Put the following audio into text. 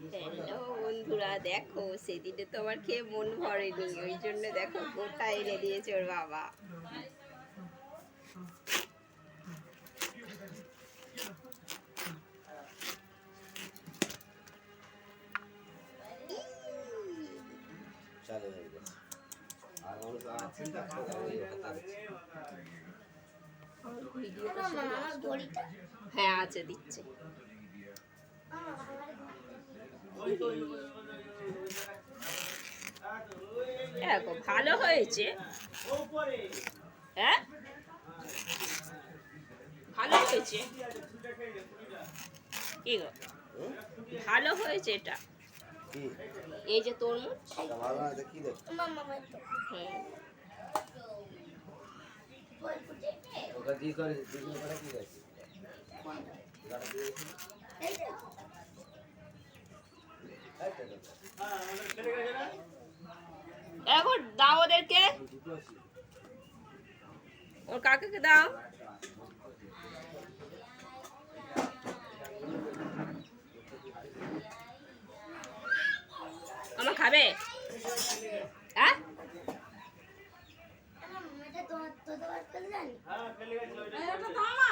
Hello বন্ধুরা দেখো সেদিনে তো আমার খেয়ে মন ভরেনি ওই জন্য দেখো গোটা এনে দিয়েছে ওর বাবা? হয়ে হ্যাঁ আছে দিচ্ছে। দেখো, ভালো হয়েছে। হ্যাঁ? ভালো হয়েছে। কি গো? ভালো হয়েছে এটা। এই যে তরমুজ। তা ভালো না কি দেখ মামা মামা তো হ্যাঁ বল ফুটে ওকে দি করে দিগুলো করে কি দেখ গাড়ি দিয়ে এই তো এই তো দেখ। দাও ওদেরকে। ওর কাকাকে দাও। আমার খাবে? হ্যাঁ? আমার তোমার তো তোমার জানি হ্যাঁ দাও